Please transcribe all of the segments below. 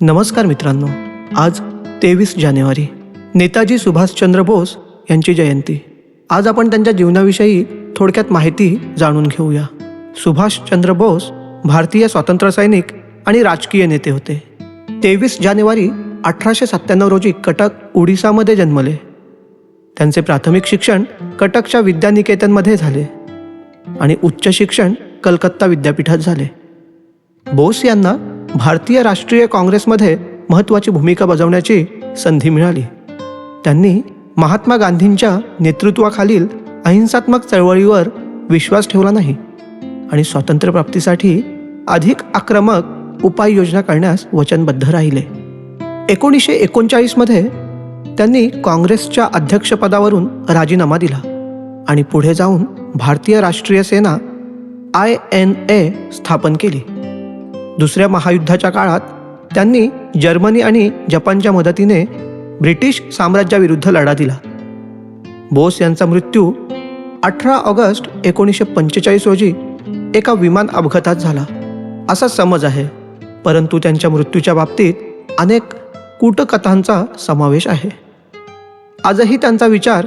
नमस्कार मित्रांनो आज तेवीस जानेवारी. नेताजी सुभाषचंद्र बोस यांची जयंती. आज आपण त्यांच्या जीवनाविषयी थोडक्यात माहिती जाणून घेऊया. सुभाषचंद्र बोस भारतीय स्वातंत्र्य सैनिक आणि राजकीय नेते होते. तेवीस जानेवारी अठराशे सत्त्याण्णव रोजी कटक ओडिसामध्ये जन्मले. त्यांचे प्राथमिक शिक्षण कटकच्या विद्यानिकेतनमध्ये झाले आणि उच्च शिक्षण कलकत्ता विद्यापीठात झाले. बोस यांना भारतीय राष्ट्रीय काँग्रेसमध्ये महत्त्वाची भूमिका बजावण्याची संधी मिळाली. त्यांनी महात्मा गांधींच्या नेतृत्वाखालील अहिंसात्मक चळवळीवर विश्वास ठेवला नाही आणि स्वातंत्र्यप्राप्तीसाठी अधिक आक्रमक उपाययोजना करण्यास वचनबद्ध राहिले. एकोणीसशे एकोणचाळीसमध्ये त्यांनी काँग्रेसच्या अध्यक्षपदावरून राजीनामा दिला आणि पुढे जाऊन भारतीय राष्ट्रीय सेना आय एन ए स्थापन केली. दुसऱ्या महायुद्धाच्या काळात त्यांनी जर्मनी आणि जपानच्या मदतीने ब्रिटिश साम्राज्याविरुद्ध लढा दिला. बोस यांचा मृत्यू अठरा ऑगस्ट एकोणीसशे पंचेचाळीस रोजी एका विमान अपघातात झाला. असा समज आहे परंतु त्यांच्या मृत्यूच्या बाबतीत अनेक कूटकथांचा समावेश आहे. आजही त्यांचा विचार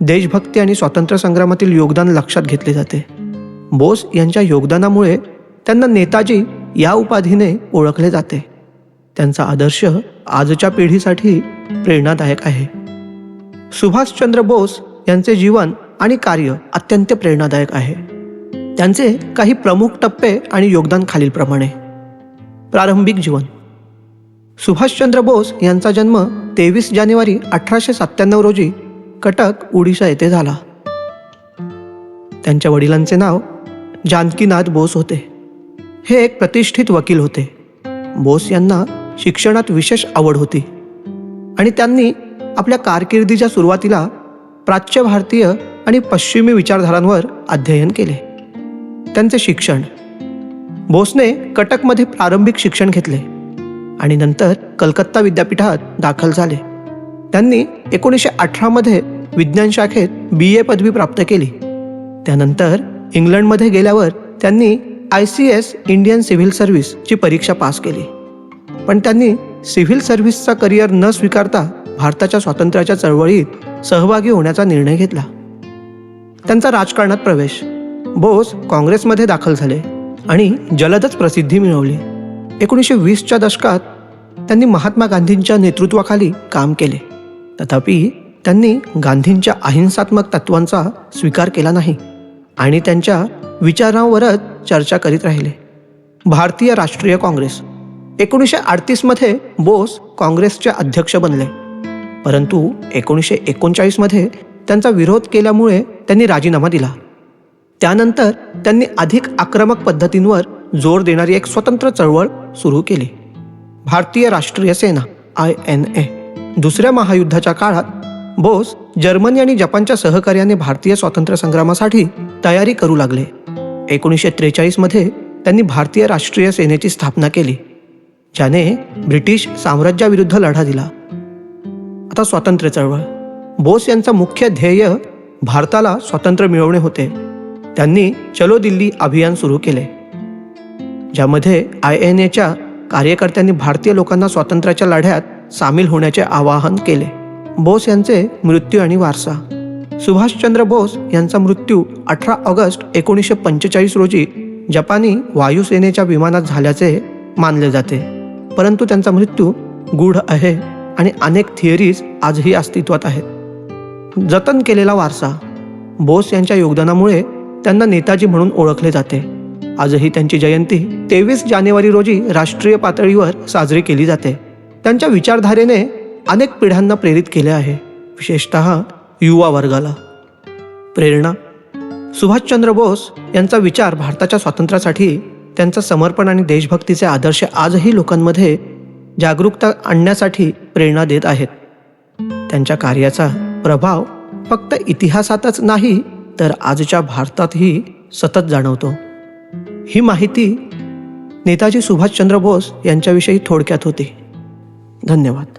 देशभक्ती आणि स्वातंत्र्य संग्रामातील योगदान लक्षात घेतले जाते. बोस यांच्या योगदानामुळे त्यांना नेताजी या उपाधीने ओळखले जाते. त्यांचा आदर्श आजच्या पिढीसाठी प्रेरणादायक आहे. सुभाषचंद्र बोस यांचे जीवन आणि कार्य अत्यंत प्रेरणादायक आहे. त्यांचे काही प्रमुख टप्पे आणि योगदान खालीलप्रमाणे. प्रारंभिक जीवन. सुभाषचंद्र बोस यांचा जन्म तेवीस जानेवारी अठराशे सत्त्याण्णव रोजी कटक ओडिशा येथे झाला. त्यांच्या वडिलांचे नाव जानकीनाथ बोस होते. हे एक प्रतिष्ठित वकील होते. बोस यांना शिक्षणात विशेष आवड होती. आणि त्यांनी आपल्या कारकिर्दीच्या सुरुवातीला प्राच्य भारतीय आणि पश्चिमी विचारधारांवर अध्ययन केले. त्यांचे शिक्षण. बोसने कटकमध्ये प्रारंभिक शिक्षण घेतले. आणि नंतर कलकत्ता विद्यापीठात दाखल झाले. त्यांनी एकोणीसशे अठरामध्ये विज्ञान शाखेत बी ए पदवी प्राप्त केली. त्यानंतर इंग्लंडमध्ये गेल्यावर त्यांनी I C S Indian civil सर्व्हिसची परीक्षा पास केली. पण त्यांनी सिव्हिल सर्व्हिसचा करिअर न स्वीकारता भारताच्या स्वातंत्र्याच्या चळवळीत सहभागी होण्याचा निर्णय घेतला. त्यांचा राजकारणात प्रवेश बोस काँग्रेसमध्ये दाखल झाले आणि जलदच प्रसिद्धी मिळवली. एकोणीसशे वीसच्या दशकात त्यांनी महात्मा गांधींच्या नेतृत्वाखाली काम केले. तथापि त्यांनी गांधींच्या अहिंसात्मक तत्वांचा स्वीकार केला नाही आणि त्यांच्या विचारांवरच चर्चा करीत राहिले. भारतीय राष्ट्रीय काँग्रेस. एकोणीसशे अडतीसमध्ये बोस काँग्रेसचे अध्यक्ष बनले. परंतु एकोणीसशे एकोणचाळीसमध्ये त्यांचा विरोध केल्यामुळे त्यांनी राजीनामा दिला. त्यानंतर त्यांनी अधिक आक्रमक पद्धतींवर जोर देणारी एक स्वतंत्र चळवळ सुरू केली. भारतीय राष्ट्रीय सेना आय एन ए. दुसऱ्या महायुद्धाच्या काळात बोस जर्मनी आणि जपानच्या सहकार्याने भारतीय स्वातंत्र्य संग्रामासाठी तयारी करू लागले. एकोणीसशे त्रेचाळीसमध्ये त्यांनी भारतीय राष्ट्रीय सेनेची स्थापना केली ज्याने ब्रिटिश साम्राज्याविरुद्ध लढा दिला. आता स्वातंत्र्य चळवळ. बोस यांचा मुख्य ध्येय भारताला स्वातंत्र्य मिळवणे होते. त्यांनी चलो दिल्ली अभियान सुरू केले. ज्यामध्ये आय एन एच्या कार्यकर्त्यांनी भारतीय लोकांना स्वातंत्र्याच्या लढ्यात सामील होण्याचे आवाहन केले. बोस यांचे मृत्यू आणि वारसा. सुभाषचंद्र बोस यांचा मृत्यू अठरा ऑगस्ट एकोणीसशे पंचेचाळीस रोजी जपानी वायुसेनेच्या विमानात झाल्याचे मानले जाते. परंतु त्यांचा मृत्यू गूढ आहे आणि अनेक थिअरीज आजही अस्तित्वात आहेत. जतन केलेला वारसा बोस यांच्या योगदानामुळे त्यांना नेताजी म्हणून ओळखले जाते. आजही त्यांची जयंती तेवीस जानेवारी रोजी राष्ट्रीय पातळीवर साजरी केली जाते. त्यांच्या विचारधारेने अनेक पिढ्यांना प्रेरित केले आहे. विशेषत युवा वर्गाला. प्रेरणा. सुभाषचंद्र बोस यांचा विचार भारताच्या स्वातंत्र्यासाठी त्यांचा समर्पण आणि देशभक्तीचे आदर्श आजही लोकांमध्ये जागरूकता आणण्यासाठी प्रेरणा देत आहेत. त्यांच्या कार्याचा प्रभाव फक्त इतिहासातच नाही तर आजच्या भारतातही सतत जाणवतो. ही माहिती नेताजी सुभाषचंद्र बोस यांच्याविषयी थोडक्यात होती. धन्यवाद.